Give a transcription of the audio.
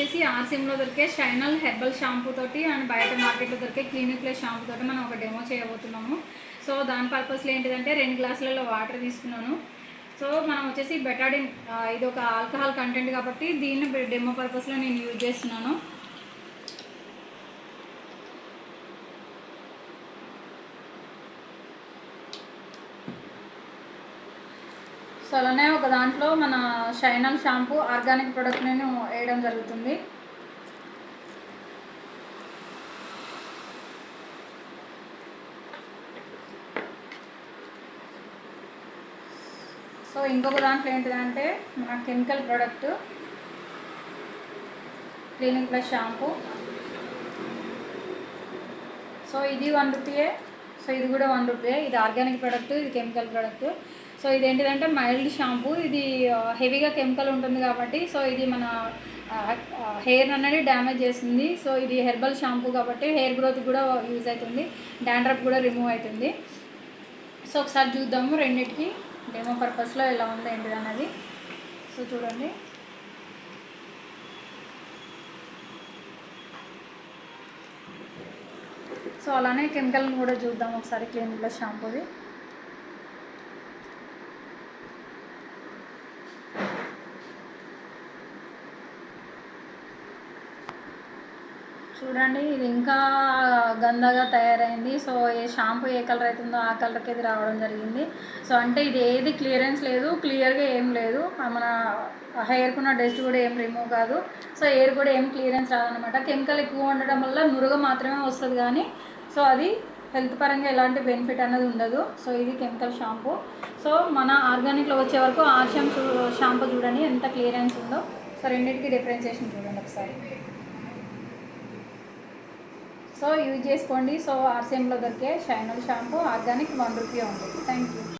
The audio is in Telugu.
వచ్చేసి ఆర్సీఎంలో దొరికే షైనల్ హెర్బల్ షాంపూ తోటి అండ్ బయట మార్కెట్లో దొరికే క్లినిక్ ప్లస్ షాంపూ తోటి మనం ఒక డెమో చేయబోతున్నాము. సో దాని పర్పస్లో ఏంటిదంటే రెండు గ్లాసులలో వాటర్ తీసుకున్నాను. సో మనం వచ్చేసి బెటాడిన్ ఇది ఒక ఆల్కహాల్ కంటెంట్ కాబట్టి దీన్ని డెమో పర్పస్లో నేను యూజ్ చేస్తున్నాను. సో అలానే ఒక దాంట్లో మన షైనల్ షాంపూ ఆర్గానిక్ ప్రోడక్ట్ నేను వేయడం జరుగుతుంది. సో ఇంకొక దాంట్లో ఏంటిదంటే మన chemical product cleaning plus shampoo so ఇది వన్ రూపీయే. సో ఇది కూడా వన్ రూపీయే. ఇది ఆర్గానిక్ ప్రోడక్ట్ ఇది కెమికల్ ప్రోడక్ట్ సో ఇది ఏంటిదంటే మైల్డ్ షాంపూ. ఇది హెవీగా కెమికల్ ఉంటుంది కాబట్టి సో ఇది మన హెయిర్ అనేది డ్యామేజ్ చేస్తుంది సో ఇది హెర్బల్ షాంపూ కాబట్టి హెయిర్ గ్రోత్ కూడా యూజ్ అవుతుంది. డాండ్రప్ కూడా రిమూవ్ అవుతుంది. సో ఒకసారి చూద్దాము రెండింటికి. డెమో పర్పస్లో ఎలా ఉందో ఏంటిది అన్నది. సో చూడండి. సో అలానే కెమికల్ని కూడా చూద్దాం ఒకసారి క్లీన్ ప్లస్ షాంపూది. చూడండి ఇది ఇంకా గందగా తయారైంది. సో ఏ షాంపూ ఏ కలర్ అవుతుందో ఆ కలర్కి ఇది రావడం జరిగింది. సో అంటే ఇది ఏది క్లియరెన్స్ లేదు క్లియర్గా ఏం లేదు. మన హెయిర్కున్న డస్ట్ కూడా ఏం రిమూవ్ కాదు. సో ఎయిర్ కూడా ఏం క్లియరెన్స్ రాదనమాట కెమికల్ ఎక్కువ ఉండడం వల్ల నురుగ మాత్రమే వస్తుంది కానీ సో అది హెల్త్ పరంగా ఎలాంటి బెనిఫిట్ అనేది ఉండదు. సో ఇది కెమికల్ షాంపూ. సో మన ఆర్గానిక్లో వచ్చే వరకు ఆర్షం షాంపూ చూడండి ఎంత క్లియరెన్స్ ఉందో. సో రెండింటికి డిఫరెన్సియేషన్ చూడండి ఒకసారి. సో యూజ్ చేసుకోండి. సో ఆర్సీఎంలో దొరికే షైనల్ షాంపూ ఆర్గానిక్ వన్ రూపీ ఉంటుంది థ్యాంక్ యూ